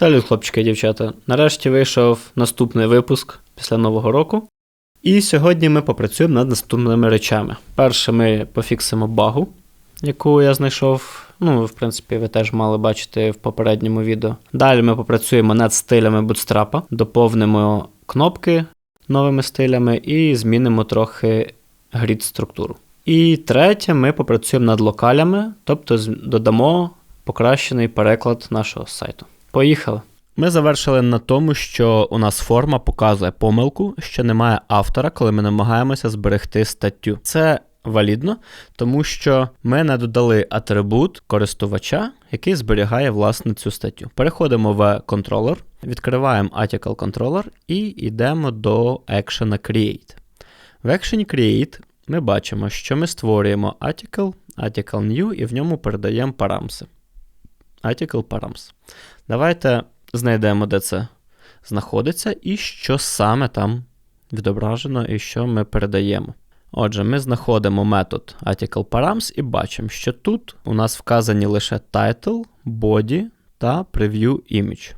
Салют, хлопчики і дівчата. Нарешті вийшов наступний випуск після Нового року. І сьогодні ми попрацюємо над наступними речами. Перше, ми пофіксимо багу, яку я знайшов. Ну, в принципі, ви теж мали бачити в попередньому відео. Далі ми попрацюємо над стилями бутстрапа, доповнимо кнопки новими стилями і змінимо трохи грід структуру. І третє, ми попрацюємо над локалями, тобто додамо покращений переклад нашого сайту. Поїхали. Ми завершили на тому, що у нас форма показує помилку, що немає автора, коли ми намагаємося зберегти статтю. Це валідно, тому що ми не додали атрибут користувача, який зберігає власне цю статтю. Переходимо в контролер, відкриваємо Article Controller і йдемо до Action Create. В Action Create ми бачимо, що ми створюємо article, article new і в ньому передаємо парамси. Article params. Давайте знайдемо, де це знаходиться, і що саме там відображено, і що ми передаємо. Отже, ми знаходимо метод article params і бачимо, що тут у нас вказані лише title, body та preview image.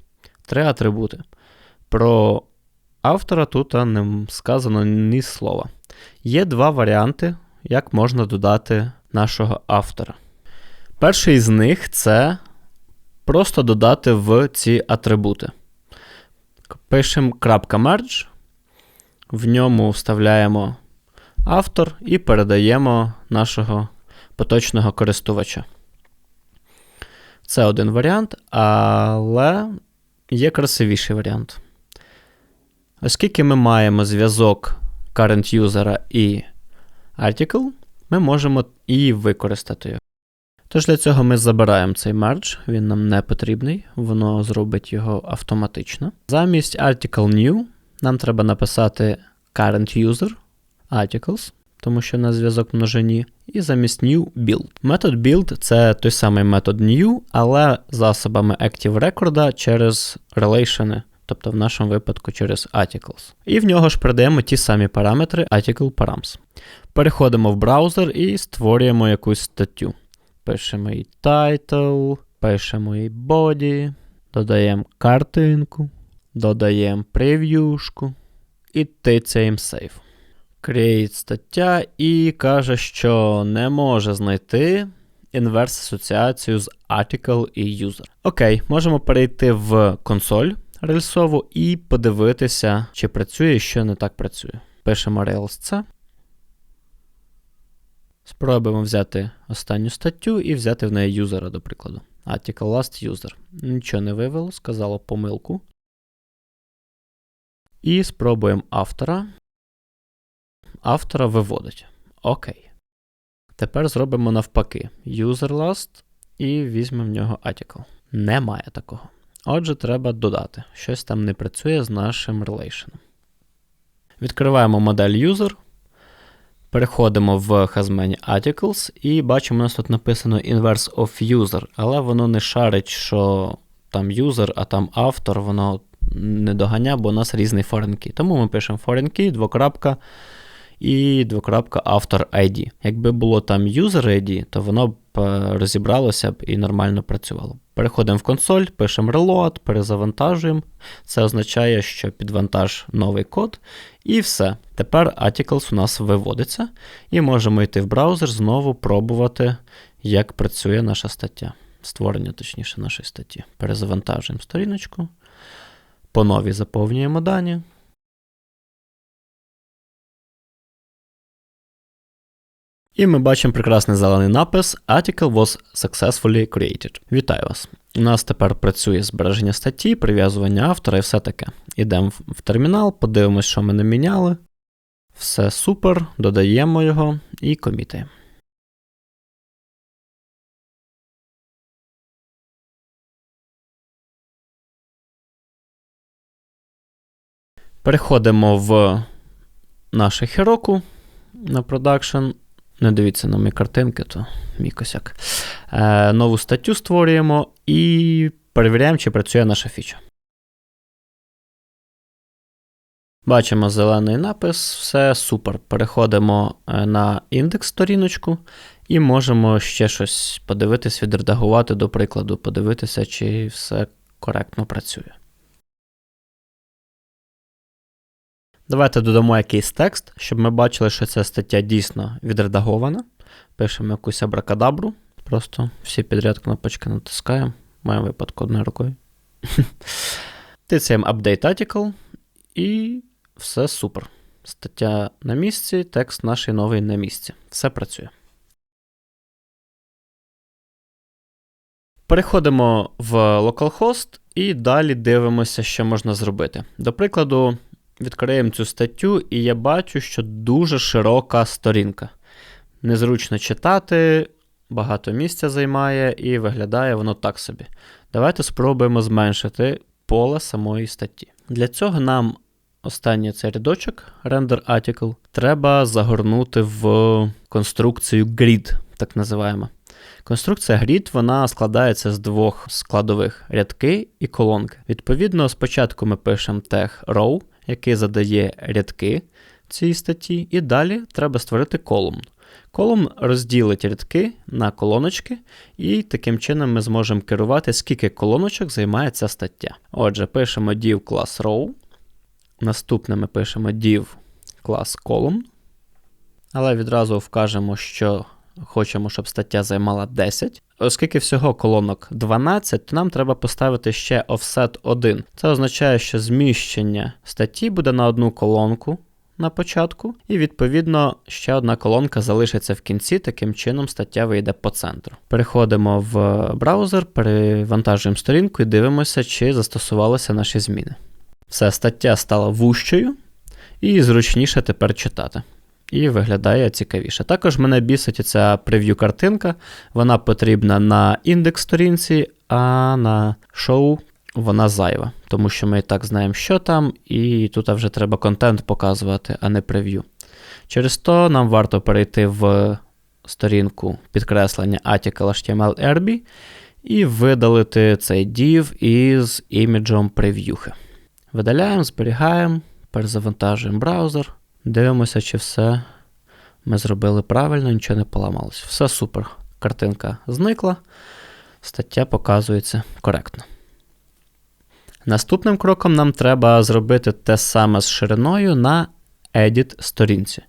Три атрибути. Про автора тут не сказано ні слова. Є два варіанти, як можна додати нашого автора. Перший з них це просто додати в ці атрибути. Пишемо .merge, в ньому вставляємо автор і передаємо нашого поточного користувача. Це один варіант, але є красивіший варіант. Оскільки ми маємо зв'язок current user і article, ми можемо і використати його. Тож для цього ми забираємо цей мердж, він нам не потрібний, воно зробить його автоматично. Замість article new нам треба написати current user articles, тому що на зв'язок множині, і замість new build. Метод build це той самий метод new, але засобами Active Record через relation, тобто в нашому випадку через articles. І в нього ж передаємо ті самі параметри article params. Переходимо в браузер і створюємо якусь статтю. Пишемо і title, пишемо і body, додаємо картинку, додаємо прев'юшку і тицяємо save. Create стаття і каже, що не може знайти інверс асоціацію з article і user. Окей, можемо перейти в консоль рельсову і подивитися, чи працює що не так працює. Пишемо Rails-C. Спробуємо взяти останню статтю і взяти в неї юзера, до прикладу. Article last user. Нічого не вивело, сказало помилку. І спробуємо автора. Автора виводить. Окей. Тепер зробимо навпаки. User last і візьмемо в нього article. Немає такого. Отже, треба додати. Щось там не працює з нашим relation. Відкриваємо модель user. Переходимо в Hasmany Articles і бачимо, у нас тут написано Inverse of User, але воно не шарить, що там user, а там автор, воно не доганя, бо у нас різний foreign key. Тому ми пишемо foreign key, двокрапка і двокрапка автор ID. Якби було там user ID, то воно б е, розібралося б і нормально працювало. Переходимо в консоль, пишемо reload, перезавантажуємо. Це означає, що підвантаж новий код, і все. Тепер Articles у нас виводиться, і можемо йти в браузер, знову пробувати, як працює наша стаття. Створення, точніше, нашої статті. Перезавантажуємо сторіночку. По новій заповнюємо дані. І ми бачимо прекрасний зелений напис Article was successfully created. Вітаю вас! У нас тепер працює збереження статті, прив'язування автора і все таке. Ідемо в- в термінал, подивимось, що ми не міняли. Все супер, додаємо його і комітаємо. Переходимо в наше Heroku на продакшн. Не дивіться на мої картинки, то мій косяк. Е, нову статтю створюємо і перевіряємо, чи працює наша фіча. Бачимо зелений напис, все супер. Переходимо е, на індекс сторіночку і можемо ще щось подивитись, відредагувати, до прикладу, подивитися, чи все коректно працює. Давайте додамо якийсь текст, щоб ми бачили, що ця стаття дійсно відредагована. Пишемо якусь абракадабру. Просто всі підряд кнопочки натискаємо. В моєму випадку одною рукою. Тицяємо Update Article і все супер. Стаття на місці, текст наш новий на місці. Все працює. Переходимо в localhost і далі дивимося, що можна зробити. До прикладу, відкриємо цю статтю, і я бачу, що дуже широка сторінка. Незручно читати, багато місця займає і виглядає воно так собі. Давайте спробуємо зменшити поле самої статті. Для цього нам останній цей рядочок, render article, треба загорнути в конструкцію grid, так називаємо. Конструкція grid вона складається з двох складових рядки і колонки. Відповідно, спочатку ми пишемо тег row, який задає рядки цієї статті, і далі треба створити колумн. Колумн розділить рядки на колоночки, і таким чином ми зможемо керувати, скільки колоночок займає ця стаття. Отже, пишемо div клас row. Наступне ми пишемо div клас column. Але відразу вкажемо, що хочемо, щоб стаття займала 10. Оскільки всього колонок 12, то нам треба поставити ще offset 1. Це означає, що зміщення статті буде на одну колонку на початку, і відповідно ще одна колонка залишиться в кінці, таким чином стаття вийде по центру. Переходимо в браузер, перевантажуємо сторінку і дивимося, чи застосувалися наші зміни. Все, стаття стала вущою і зручніше тепер читати. І виглядає цікавіше. Також мене бісить ця прев'ю-картинка. Вона потрібна на індекс сторінці, а на шоу вона зайва, тому що ми і так знаємо, що там, і тут вже треба контент показувати, а не прев'ю. Через то нам варто перейти в сторінку підкреслення article HTML RB і видалити цей div із іміджом прев'юхи. Видаляємо, зберігаємо, перезавантажуємо браузер, дивимося, чи все ми зробили правильно, нічого не поламалось. Все супер. Картинка зникла, стаття показується коректно. Наступним кроком нам треба зробити те саме з шириною на Edit сторінці.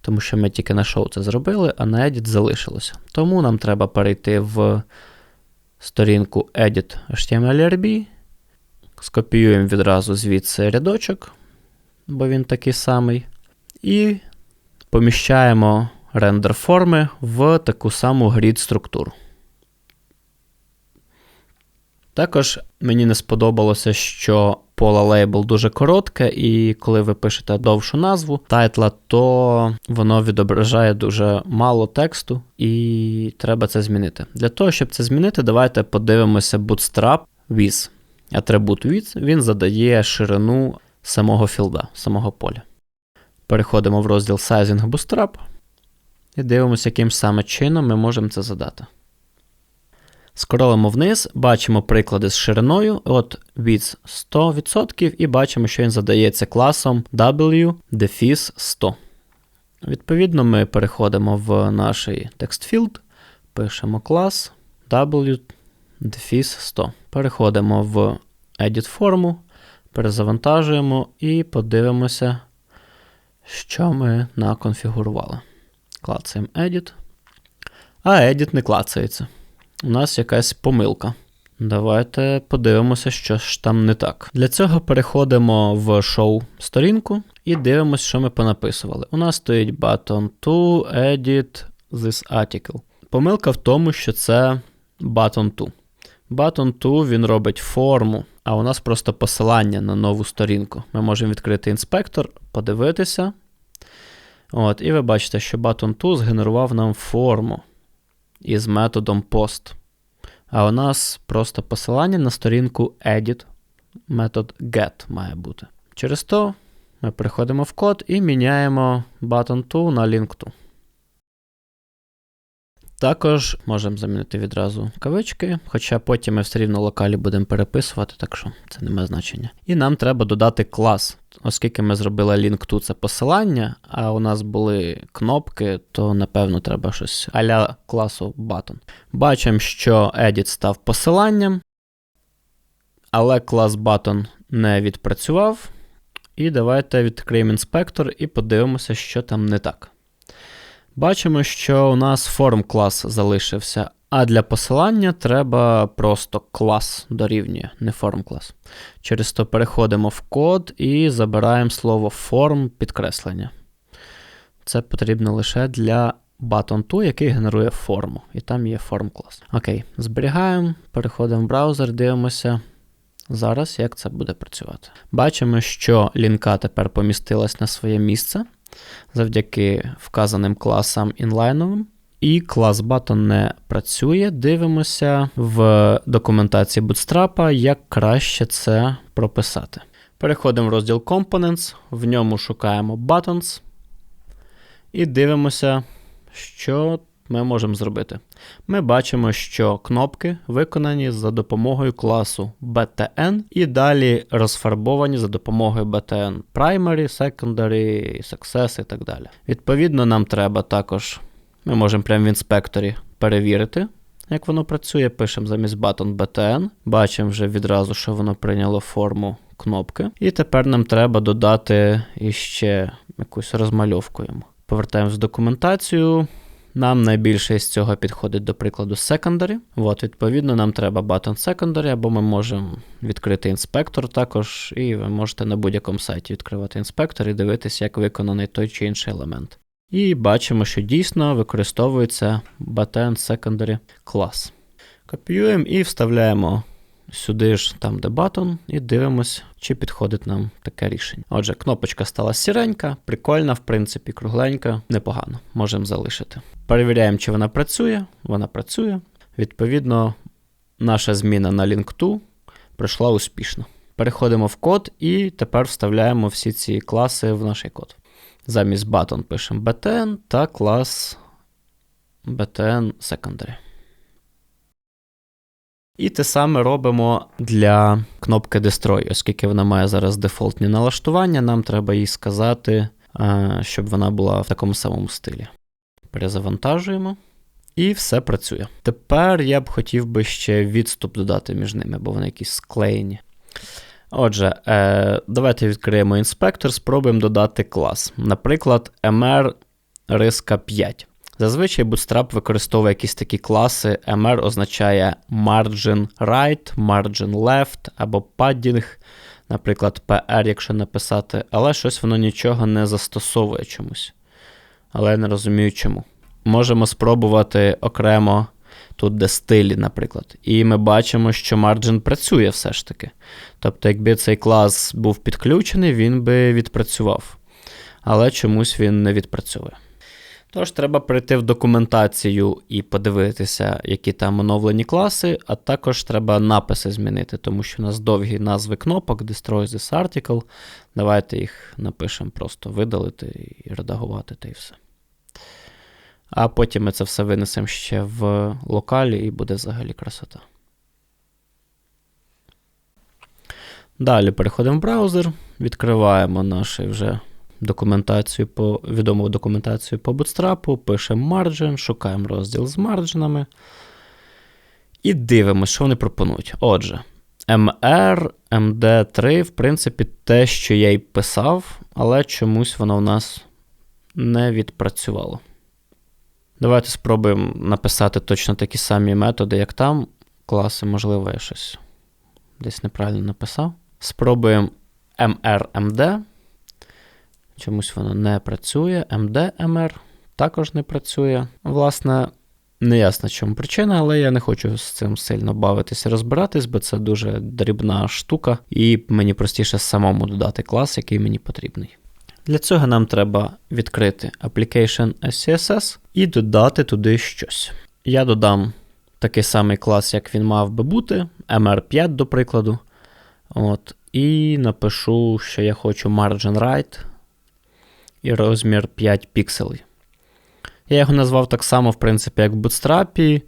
Тому що ми тільки на шоу це зробили, а на Edit залишилося. Тому нам треба перейти в сторінку Edit HTML-RB, скопіюємо відразу звідси рядочок, бо він такий самий. І поміщаємо рендер форми в таку саму grid структуру. Також мені не сподобалося, що поле лейбл дуже коротке, і коли ви пишете довшу назву тайтла, то воно відображає дуже мало тексту, і треба це змінити. Для того, щоб це змінити, давайте подивимося Bootstrap with. Атрибут with він задає ширину самого філда, самого поля. Переходимо в розділ Sizing Bootstrap і дивимося, яким саме чином ми можемо це задати. Скролимо вниз, бачимо приклади з шириною, от від 100%, і бачимо, що він задається класом w defis 100. Відповідно, ми переходимо в наш TextField, пишемо клас w defis 100. Переходимо в Edit форму, перезавантажуємо і подивимося, що ми наконфігурували. Клацаємо Edit. А Edit не клацається у нас якась помилка. Давайте подивимося, що ж там не так. Для цього переходимо в шоу-сторінку і дивимося, що ми понаписували. У нас стоїть button to edit this article. Помилка в тому, що це button to. Button to він робить форму, а у нас просто посилання на нову сторінку. Ми можемо відкрити інспектор, подивитися. От, І ви бачите, що button to згенерував нам форму із методом post. А у нас просто посилання на сторінку edit. Метод get має бути. Через то ми переходимо в код і міняємо button to на link to. Також можемо замінити відразу кавички, хоча потім ми все рівно локалі будемо переписувати, так що це не має значення. І нам треба додати клас. Оскільки ми зробили link to це посилання, а у нас були кнопки, то напевно треба щось аля класу button. Бачимо, що edit став посиланням, але клас button не відпрацював. І давайте відкриємо інспектор і подивимося, що там не так. Бачимо, що у нас форм клас залишився, а для посилання треба просто клас дорівнює, не форм клас. Через то переходимо в код і забираємо слово форм підкреслення. Це потрібно лише для button 2, який генерує форму. І там є форм клас. Окей, зберігаємо, переходимо в браузер, дивимося. Зараз як це буде працювати. Бачимо, що лінка тепер помістилась на своє місце завдяки вказаним класам інлайновим. І клас button не працює. Дивимося в документації Bootstrap, як краще це прописати. Переходимо в розділ Components, в ньому шукаємо Buttons і дивимося, що ми можемо зробити. Ми бачимо, що кнопки виконані за допомогою класу BTN і далі розфарбовані за допомогою BTN Primary, Secondary, Success і так далі. Відповідно, нам треба також, ми можемо прямо в інспекторі перевірити. Як воно працює, пишемо замість button BTN. Бачимо вже відразу, що воно прийняло форму кнопки. І тепер нам треба додати іще якусь розмальовку йому. Повертаємось в документацію. Нам найбільше з цього підходить, до прикладу, secondary. От, Відповідно, нам треба button secondary, або ми можемо відкрити інспектор також, і ви можете на будь-якому сайті відкривати інспектор і дивитися, як виконаний той чи інший елемент. І бачимо, що дійсно використовується button secondary клас. Копіюємо і вставляємо сюди ж там, де button, і дивимось, чи підходить нам таке рішення. Отже, кнопочка стала сіренька, прикольна, в принципі, кругленька, непогано, можемо залишити. Перевіряємо, чи вона працює. Вона працює. Відповідно, наша зміна на link2 пройшла успішно. Переходимо в код і тепер вставляємо всі ці класи в наш код. Замість button пишемо btn та клас btn secondary. І те саме робимо для кнопки Destroy, оскільки вона має зараз дефолтні налаштування, нам треба їй сказати, щоб вона була в такому самому стилі. Перезавантажуємо. І все працює. Тепер я б хотів би ще відступ додати між ними, бо вони якісь склеєні. Отже, е, давайте відкриємо інспектор, спробуємо додати клас. Наприклад, MR риска 5. Зазвичай Bootstrap використовує якісь такі класи. MR означає margin right, margin left або padding, наприклад, PR, якщо написати, але щось воно нічого не застосовує чомусь. Але я не розумію чому. Можемо спробувати окремо тут, де стилі, наприклад. І ми бачимо, що margin працює все ж таки. Тобто, якби цей клас був підключений, він би відпрацював. Але чомусь він не відпрацьовує. Тож, треба перейти в документацію і подивитися, які там оновлені класи, а також треба написи змінити, тому що у нас довгі назви кнопок, Destroy this article. Давайте їх напишемо просто видалити і редагувати та і все. А потім ми це все винесемо ще в локалі і буде взагалі красота. Далі переходимо в браузер, відкриваємо наш вже документацію по відому документацію по Bootstrap, пишемо margin, шукаємо розділ з марджинами. І дивимося, що вони пропонують. Отже, MR, MD3, в принципі, те, що я й писав, але чомусь воно в нас не відпрацювало. Давайте спробуємо написати точно такі самі методи, як там. Класи, можливо, я щось десь неправильно написав. Спробуємо MR-MD. Чомусь воно не працює. MD-MR також не працює. Власне, не ясно, чому причина, але я не хочу з цим сильно бавитися розбиратись, бо це дуже дрібна штука, і мені простіше самому додати клас, який мені потрібний. Для цього нам треба відкрити Application SCSS і додати туди щось. Я додам такий самий клас, як він мав би бути, MR5, до прикладу. От, І напишу, що я хочу margin right і розмір 5 пікселей. Я його назвав так само, в принципі, як в Bootstrap.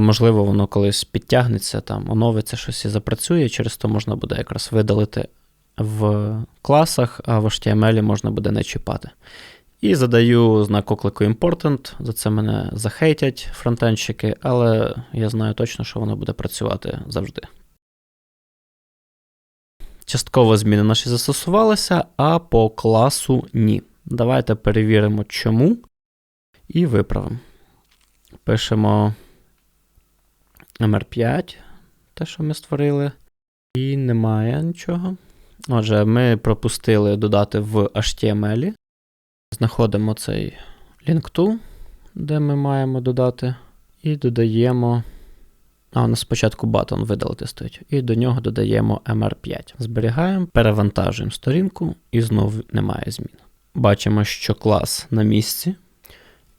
Можливо, воно колись підтягнеться, там, оновиться щось і запрацює, через то можна буде якраз видалити в класах, а в HTML можна буде не чіпати. І задаю знак оклику Important. За це мене захейтять фронтенщики, але я знаю точно, що воно буде працювати завжди. Частково зміни наші застосувалися, а по класу ні. Давайте перевіримо, чому. І виправимо. Пишемо MR5, те, що ми створили. І немає нічого. Отже, ми пропустили додати в HTML. Знаходимо цей link to, де ми маємо додати. І додаємо. А, у нас спочатку батон видалити стоїть. І до нього додаємо MR5. Зберігаємо, перевантажуємо сторінку і знову немає змін. Бачимо, що клас на місці.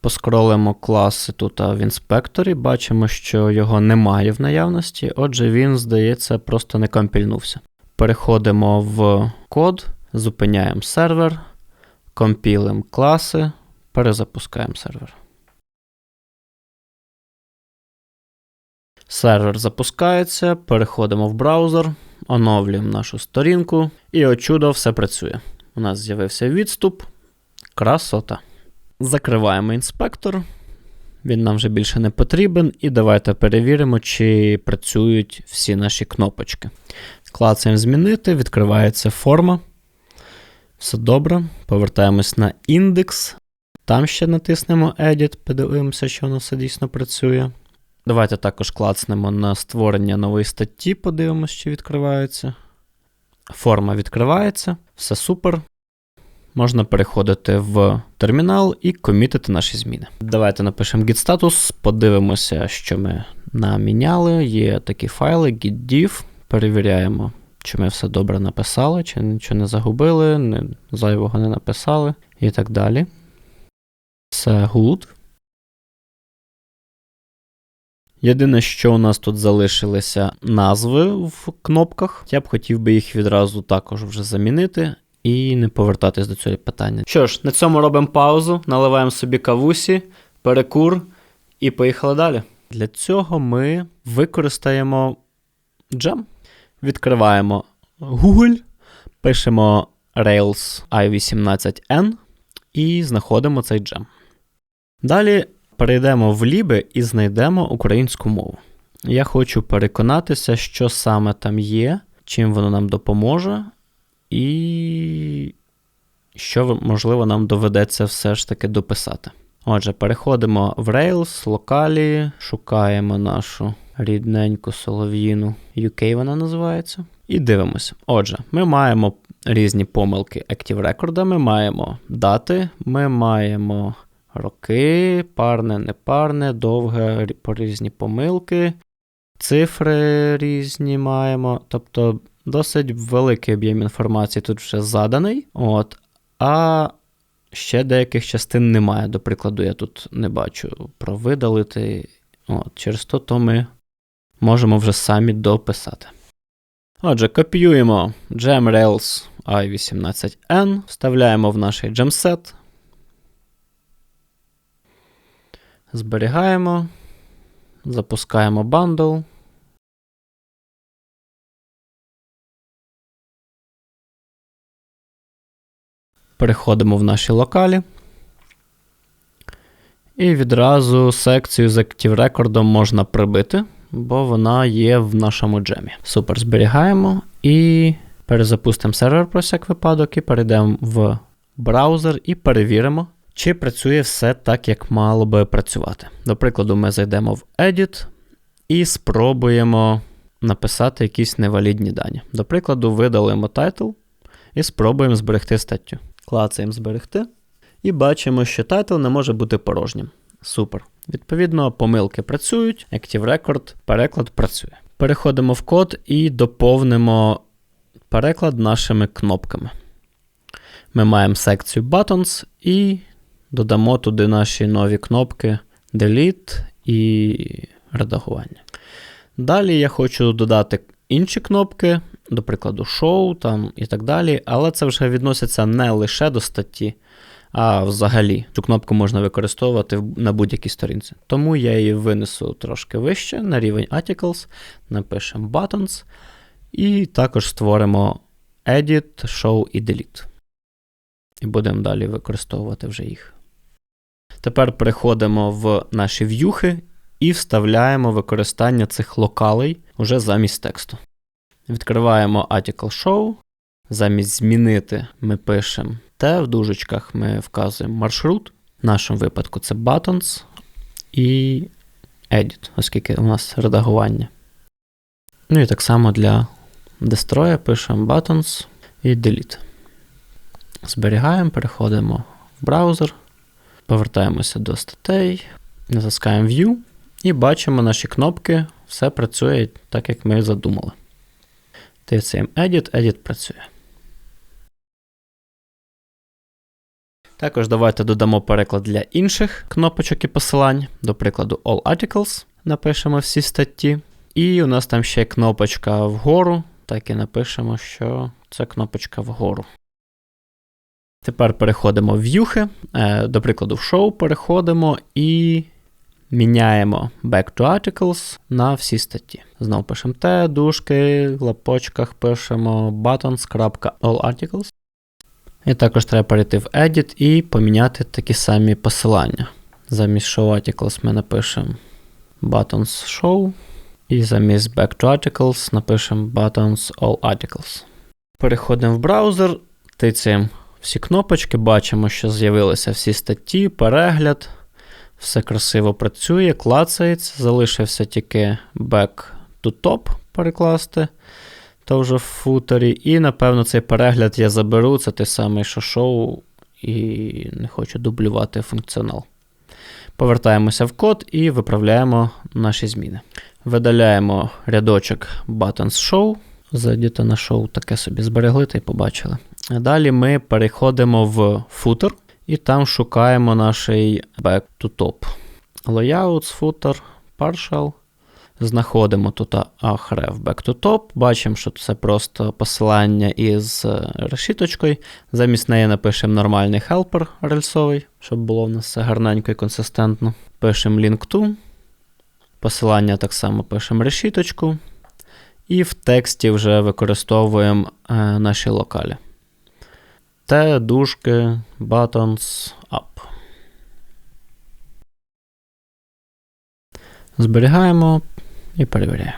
Поскролимо класи тут в інспекторі, бачимо, що його немає в наявності, отже, він, здається, просто не компільнувся. Переходимо в код, зупиняємо сервер, компілимо класи, перезапускаємо сервер. Сервер запускається, переходимо в браузер, оновлюємо нашу сторінку, і о чудо, все працює. У нас з'явився відступ. Красота. Закриваємо інспектор. Він нам вже більше не потрібен. І давайте перевіримо, чи працюють всі наші кнопочки. Клацаємо змінити, відкривається форма. Все добре. Повертаємось на індекс. Там ще натиснемо Edit, подивимося, що воно все дійсно працює. Давайте також клацнемо на створення нової статті, подивимося, чи відкривається. Форма відкривається, все супер. Можна переходити в термінал і комітити наші зміни. Давайте напишемо git status, подивимося, що ми наміняли. Є такі файли, git-div. Перевіряємо, чи ми все добре написали, чи нічого не загубили, не, зайвого не написали і так далі. Все good. Єдине, що у нас тут залишилися назви в кнопках. Я б хотів би їх відразу також вже замінити і не повертатись до цього питання. Що ж, на цьому робимо паузу, наливаємо собі кавусі, перекур і поїхали далі. Для цього ми використаємо джем. Відкриваємо Google, пишемо Rails i18n і знаходимо цей джем. Далі перейдемо в ліби і знайдемо українську мову. Я хочу переконатися, що саме там є, чим воно нам допоможе, і що, можливо, нам доведеться все ж таки дописати. Отже, переходимо в Rails, локалі, шукаємо нашу рідненьку солов'їну UK вона називається. І дивимося. Отже, ми маємо різні помилки Active Record, ми маємо дати, ми маємо роки, парне, непарне, довге різні помилки, цифри різні маємо. Тобто досить великий об'єм інформації тут вже заданий. От, А ще деяких частин немає. До прикладу, я тут не бачу про видалити. От, Через то, то ми можемо вже самі дописати. Отже, копіюємо GemRails i18n, вставляємо в наш gemset, зберігаємо, запускаємо бандл. Переходимо в наші локалі. І відразу секцію з Active Record можна прибити, бо вона є в нашому джемі. Супер, зберігаємо і перезапустимо сервер про всяк випадок, і перейдемо в браузер і перевіримо, чи працює все так, як мало би працювати. До прикладу, ми зайдемо в Edit і спробуємо написати якісь невалідні дані. До прикладу, видалимо title і спробуємо зберегти статтю. Клацаємо зберегти. І бачимо, що тайтл не може бути порожнім. Супер. Відповідно, помилки працюють, Active Record, переклад працює. Переходимо в код і доповнимо переклад нашими кнопками. Ми маємо секцію Buttons і додамо туди наші нові кнопки Delete і редагування. Далі я хочу додати інші кнопки, до прикладу, Show там і так далі, але це вже відноситься не лише до статті, а взагалі цю кнопку можна використовувати на будь-якій сторінці. Тому я її винесу трошки вище на рівень Articles, напишемо Buttons, і також створимо Edit, Show і Delete. І будемо далі використовувати вже їх. Тепер переходимо в наші в'юхи і вставляємо використання цих локалей уже замість тексту. Відкриваємо Article Show, замість змінити ми пишемо T, в дужечках ми вказуємо маршрут. В нашому випадку це buttons і edit, оскільки у нас редагування. Ну і так само для дестроя пишемо buttons і delete. Зберігаємо, переходимо в браузер, повертаємося до статей, натискаємо View і бачимо наші кнопки, все працює так, як ми задумали. Тицяємо Edit, Edit працює. Також давайте додамо переклад для інших кнопочок і посилань. До прикладу, All Articles. Напишемо всі статті. І у нас там ще кнопочка вгору. Так і напишемо, що це кнопочка вгору. Тепер переходимо в в'юхи. Е, до прикладу, в шоу переходимо і міняємо Back to Articles на всі статті. Знову пишемо T, дужки, в лапочках пишемо buttons.allArticles. І також треба перейти в Edit і поміняти такі самі посилання. Замість Show Articles ми напишемо Buttons Show. І замість Back to Articles напишемо Buttons All Articles. Переходимо в браузер, тицяємо всі кнопочки, бачимо, що з'явилися всі статті, перегляд. Все красиво працює, клацається, залишився тільки back to top перекласти то вже в футері. І, напевно, цей перегляд я заберу. Це те саме, що шоу, і не хочу дублювати функціонал. Повертаємося в код і виправляємо наші зміни. Видаляємо рядочок Buttons Show. Зайдете на шоу, таке собі зберегли та й побачили. Далі ми переходимо в футер і там шукаємо наш back to top. Layouts, footer, partial. Знаходимо тут Ahref Back to Top. Бачимо, що це просто посилання із е, решіточкою. Замість неї напишемо нормальний хелпер рельсовий, щоб було в нас все гарненько і консистентно. Пишемо link to. Посилання так само пишемо решіточку. І в тексті вже використовуємо е, наші локалі. T, дужки, buttons, up. Зберігаємо і перевіряємо.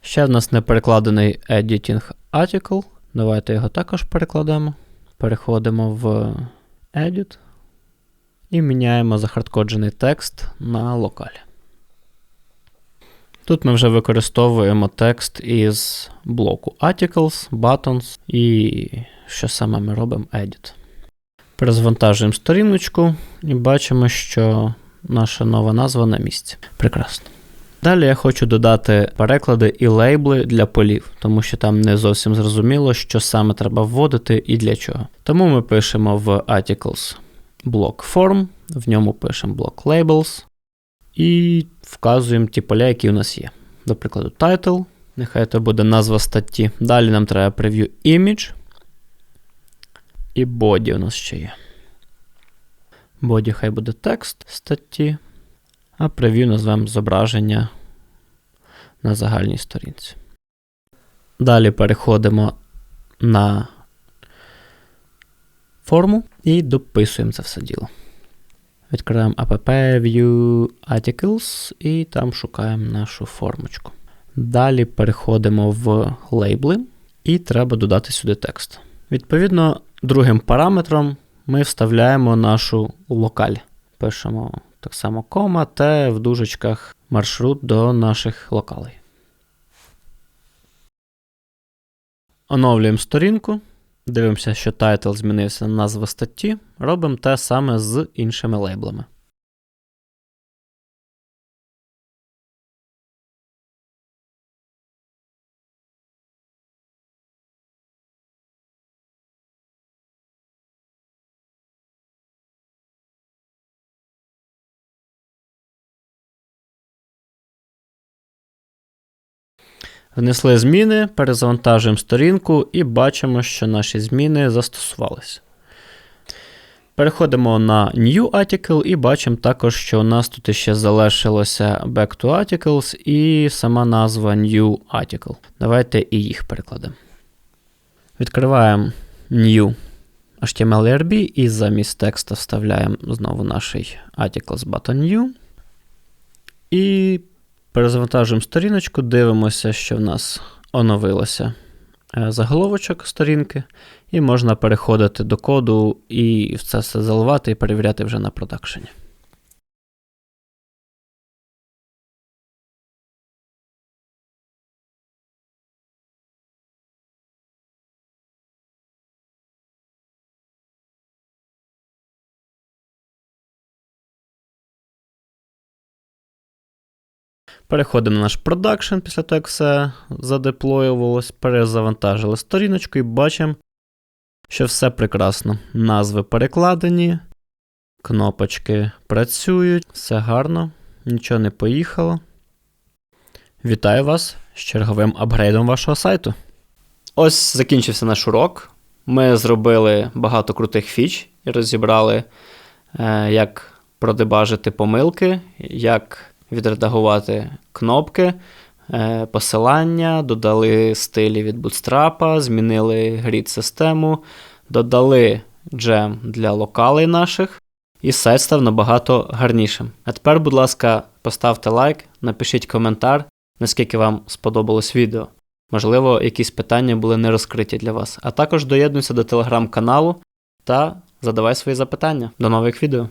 Ще в нас не перекладений Editing Article. Давайте його також перекладемо. Переходимо в Edit і міняємо захардкоджений текст на локалі. Тут ми вже використовуємо текст із блоку Articles, Buttons і що саме ми робимо Edit. Перезвантажуємо сторіночку і бачимо, що наша нова назва на місці. Прекрасно. Далі я хочу додати переклади і лейбли для полів, тому що там не зовсім зрозуміло, що саме треба вводити і для чого. Тому ми пишемо в Articles блок Form, в ньому пишемо блок Labels і вказуємо ті поля, які у нас є. До прикладу, title, нехай це буде назва статті. Далі нам треба preview image. І боді у нас ще є. Боді хай буде текст статті, а прев'ю назвемо зображення на загальній сторінці. Далі переходимо на форму і дописуємо це все діло. Відкриваємо app View Articles і там шукаємо нашу формочку. Далі переходимо в лейбли і треба додати сюди текст. Відповідно, другим параметром ми вставляємо нашу локаль. Пишемо так само кома, Т в дужечках маршрут до наших локалей. Оновлюємо сторінку. Дивимося, що тайтл змінився на назву статті. Робимо те саме з іншими лейблами. Внесли зміни, перезавантажуємо сторінку і бачимо, що наші зміни застосувалися. Переходимо на New Article і бачимо також, що у нас тут ще залишилося Back to Articles і сама назва New Article. Давайте і їх перекладемо. Відкриваємо New HTML-RB і замість текста вставляємо знову наш Articles Button New. І Перезавантажуємо сторіночку, дивимося, що в нас оновилося е, заголовочок сторінки, і можна переходити до коду і це все заливати і перевіряти вже на продакшені. Переходимо на наш продакшн після того, як все задеплоювалось, перезавантажили сторіночку і бачимо, що все прекрасно. Назви перекладені, кнопочки працюють, все гарно, нічого не поїхало. Вітаю вас з черговим апгрейдом вашого сайту. Ось закінчився наш урок. Ми зробили багато крутих фіч і розібрали, е, як продебажити помилки, як відредагувати кнопки, е, посилання, додали стилі від Bootstrap, змінили грід-систему, додали джем для локалей наших, і сайт став набагато гарнішим. А тепер, будь ласка, поставте лайк, напишіть коментар, наскільки вам сподобалось відео. Можливо, якісь питання були не розкриті для вас. А також доєднуйся до телеграм-каналу та задавай свої запитання. До нових відео!